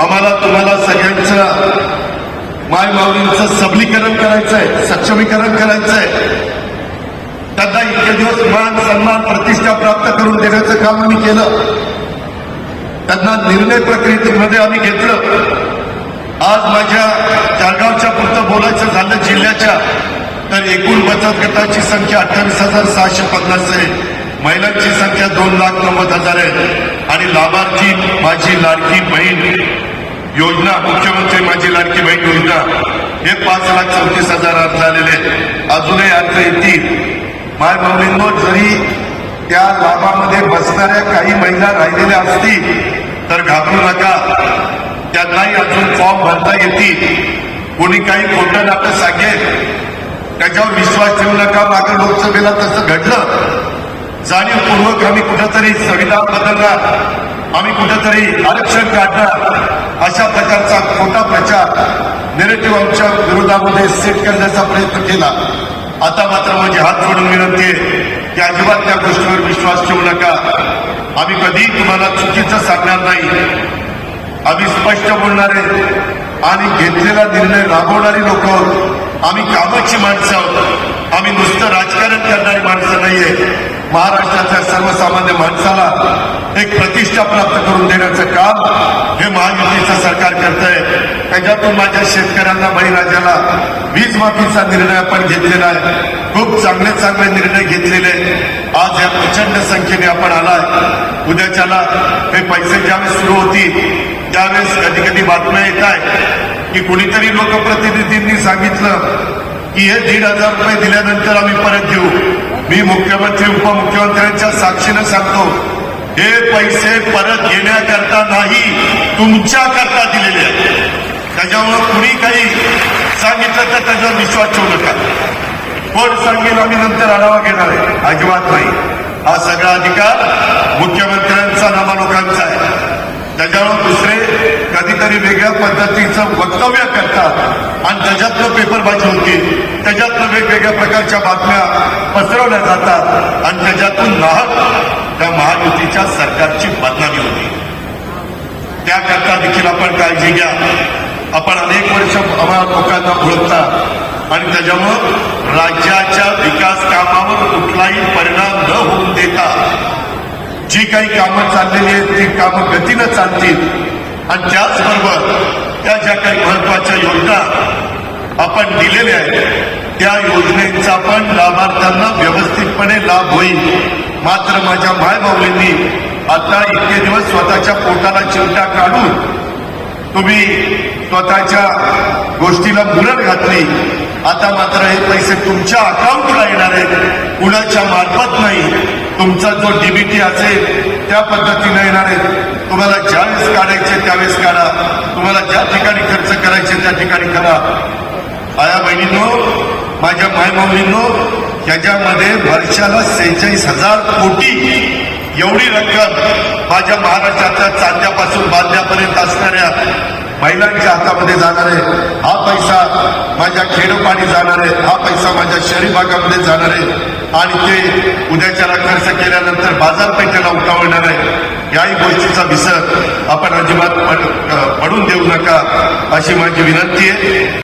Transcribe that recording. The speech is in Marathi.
आम्हाला तुम्हाला सगळ्यांचं माय माऊलींचं सबलीकरण करायचंय सक्षमीकरण करायचंय. त्यांना इतके दिवस मान सन्मान प्रतिष्ठा प्राप्त करून देण्याचं काम आम्ही केलं. त्यांना निर्णय प्रक्रियेमध्ये आम्ही घेतलं. आज माझ्या जळगावच्या पुरतं बोलायचं झालं जिल्ह्याच्या तर एकूण बचत गटाची संख्या अठ्ठावीस हजार सहाशे पन्नास आहे. महिलांची संख्या दोन लाख नव्वद हजार आहे. आणि लाभार्थी माझी लाडकी बहीण योजना मुख्यमंत्री माझी लाडकी बहीण योजना. हे पाच लाख चौतीस हजार अर्ज आलेले आहेत. अजूनही अर्ज येतील. माय माऊलींनो जरी त्या लाभामध्ये बसणाऱ्या काही महिला राहिलेल्या असतील तर घाबरू नका. त्यांनाही अजून फॉर्म भरता येतील. कोणी काही खोटं नाटक सांगेल त्याच्यावर विश्वास ठेवू नका. मागे लोकसभेला तसं घडलं. जाणीवपूर्वक आम्ही कुठंतरी संविधान बदलणार. आम्ही कुठंतरी आरक्षण काढणार. अशा प्रकारचा खोटा प्रचार नेरेटिव्ह आमच्या विरोधामध्ये सेट करण्याचा प्रयत्न केला. आता मात्र माझी हात जोडून विनंती आहे की अजिबात त्या गोष्टीवर विश्वास ठेवू नका. आम्ही कधीही तुम्हाला चुकीचं सांगणार नाही. आम्ही स्पष्ट बोलणारे आणि घेतलेला निर्णय राबवणारी लोक आहोत. आम्ही कामाची माणसं आहोत. आम्ही नुसतं राजकारण करणारी माणसं नाहीये. महाराष्ट्राच्या सर्वसामान्य माणसाला एक प्रतिष्ठा प्राप्त करून देण्याचं काम हे महायुतीचं सरकार करत आहे त्याच्यातून माझ्या शेतकऱ्यांना बळीराजाला वीज माफीचा निर्णय आपण घेतलेला आहे. खूप चांगले चांगले निर्णय घेतलेले. आज या प्रचंड संख्येने आपण आलाय. उद्याच्याला हे पैसे ज्यावेळेस सुरू होतील त्यावेळेस कधी कधी बातम्या येत आहेत की कुणीतरी लोकप्रतिनिधींनी सांगितलं की हे दीड हजार रुपये दिल्यानंतर आम्ही परत घेऊ. मी मुख्यमंत्री उपमुख्यमंत्र्यांच्या साक्षीनं सांगतो हे पैसे परत घेण्याकरता नाही तुमच्याकरता दिलेले आहेत. त्याच्यामुळं कुणी काही सांगितलं तर त्याच्यावर विश्वास ठेवू नका. कोण सांगेल आम्ही नंतर आढावा घेणार आहे? अजिबात नाही. हा सगळा अधिकार मुख्यमंत्र्यांचा नामालोकांचा आहे. त्याच्यावर दुसरे कधीतरी वेगळ्या पद्धतीचं वक्तव्य करतात. आणि त्याच्यातनं पेपरबाजी होती त्याच्यातनं वेगवेगळ्या प्रकारच्या बातम्या पसरवल्या जातात. आणि त्याच्यातून नाहक त्या महायुतीच्या सरकारची बदनामी होती. त्याकरता देखील आपण काळजी घ्या. आपण अनेक वर्ष आम्हाला लोकांना ओळखता आणि त्याच्यामुळं राज्याच्या विकास कामावर कुठलाही परिणाम न होऊन देता जी काही कामं चाललेली आहेत ती कामं गतीनं चालतील. आणि त्याचबरोबर त्या ज्या काही महत्त्वाच्या योजना आपण दिलेल्या आहेत त्या योजनेचा पण लाभार्थ्यांना व्यवस्थितपणे लाभ होईल. मात्र माझ्या मायबाऊलींनी आता इतके दिवस स्वतःच्या पोटाला चिमटा काढून तुम्ही स्वतःच्या गोष्टीला मुरड घातली. आता मात्र हे पैसे तुमच्या अकाउंटला येणार आहेत. कुणाच्या मार्फत नाही. तुमचा जो डीबीटी असेल त्या पद्धतीने येणार आहेत तुम्हाला ज्यावेळेस काढायचे त्यावेळेस काढा. तुम्हाला ज्या ठिकाणी खर्च करायचे त्या ठिकाणी करा. आया बहिणींनो माझ्या मायमाऊलींनो याच्यामध्ये वर्षाला सेहेचाळीस हजार कोटी एवढी रक्कम माझ्या महाराष्ट्राच्या चांद्यापासून बांधण्यापर्यंत असणाऱ्या महिलांच्या हातामध्ये जाणार आहे हा पैसा माझ्या खेडोपाडी जाणार आहे हा पैसा माझ्या शहरी भागामध्ये जाणार आहे आणि ते उद्याच्याला खर्च केल्यानंतर बाजारपेठेला उठावणार आहे याही गोष्टीचा विसर आपण अजिबात पड- पडून देऊ नका अशी माझी विनंती आहे.